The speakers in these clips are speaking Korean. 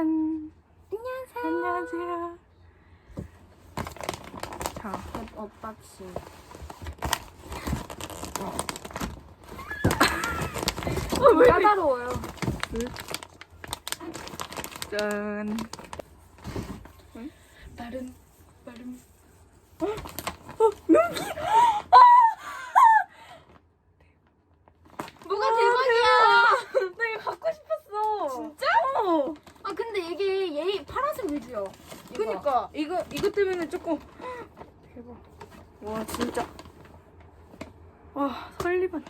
짠. 안녕하세요. 안녕하세요. 자, 언박싱. 어, 왜? 까다로워요. 짠. 빠름, 빠름. 어? 어, 눈기! 뭐가 아, 대박이야. 나 이거 갖고 싶었어. 진짜? 어. 아 근데 이게 얘 이거. 그니까 이거 이거 때문에 조금 대박. 와 진짜. 와 설리반.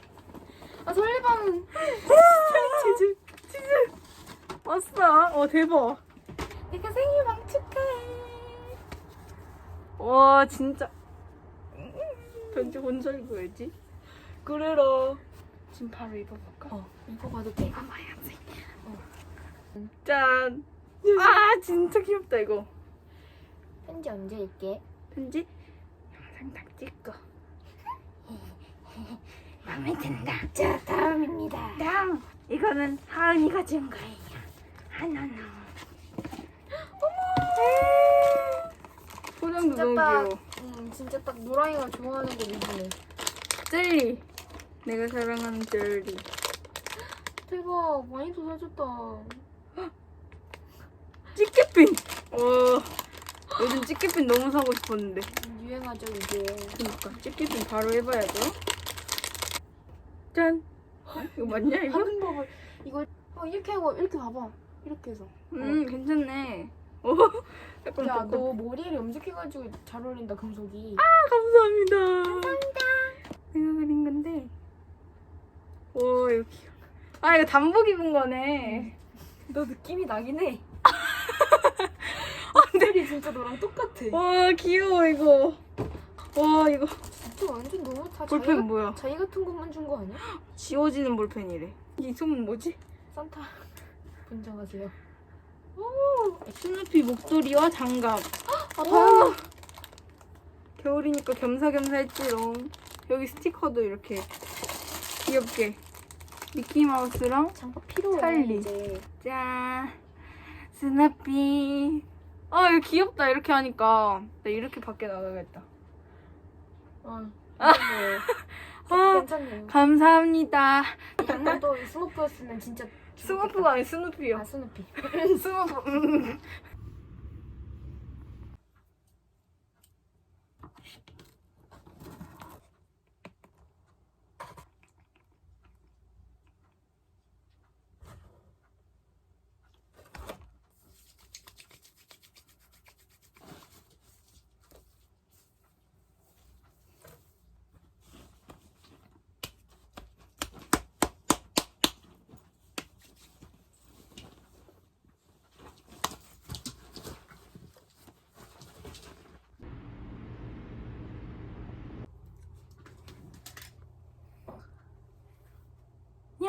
아 설리방은 치즈 치즈. 왔어. 어 대박. 내가 생일방 축하해. 와 진짜. 편지 혼자 읽어야지. 그래라. 지금 바로 입어볼까? 어 이거 봐도 내가 봐야지. 짠. 아 진짜 귀엽다 이거. 편지 언제 읽게? 편지 영상 딱 찍고. 마음에 든다. 자 다음입니다. 다음 이거는 하은이가 준 거예요. 하나는. 어머. 포장도 진짜 너무 딱, 귀여워. 음, 진짜 딱 노랑이가 좋아하는 거 위주네. 젤리. 내가 사랑하는 젤리. 대박 많이 더 사줬다. 찌개핀. 와. 요즘 찌개핀 너무 사고 싶었는데. 유행하죠 이게. 그니까 찌개핀 바로 해봐야죠. 짠. 어, 이거 맞냐 이거? 하는 법을 이걸 어, 이렇게 하고 이렇게 봐봐. 이렇게 해서. 음 괜찮네. 오. 약간 야, 똑같- 너 머리를 염색해가지고 잘 어울린다 금속이. 아, 감사합니다. 감사합니다. 내가 그린 건데. 와, 이거 귀여워. 아, 이거 단복 입은 거네. 너 느낌이 나긴 해. 아, 근데. 머리 진짜 너랑 똑같아. 와, 귀여워, 이거. 와, 이거. 진짜 완전 너무 다 볼펜 자기, 뭐야? 자기 같은 것만 준 거 아니야? 지워지는 볼펜이래. 이 소문 뭐지? 산타 분장하세요. 스누피 목도리와 장갑. 아, 와. 겨울이니까 겸사겸사 했지롱. 여기 스티커도 이렇게 귀엽게. 미키 마우스랑 장갑 필요해 찰리. 이제. 짠 스나피 아 이거 귀엽다 이렇게 하니까 나 이렇게 밖에 나가겠다 어. 아. 아, 괜찮네요. 감사합니다 장난도 스모프였으면 진짜 스머프가 아니 스누피요 아 스누피. 스머프 음.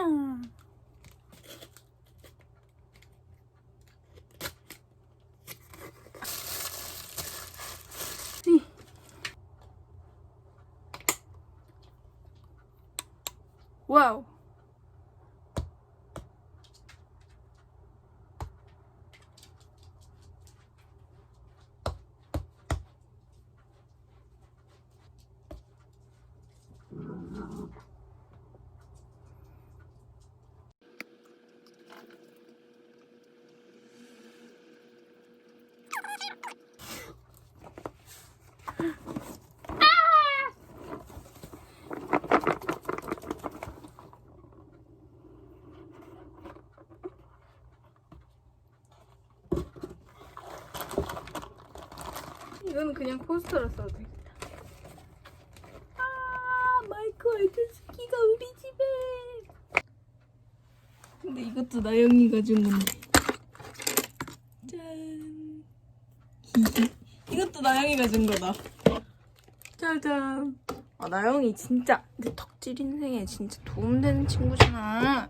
야 이. 와우 이거는 그냥 포스터로 써도 되겠다. 아, 마이크 알트스키가 우리 집에. 근데 이것도 나영이가 준 건데. 이것도 나영이가 준 거다. 짜잔. 아, 나영이 진짜 내 덕질 인생에 진짜 도움되는 친구잖아.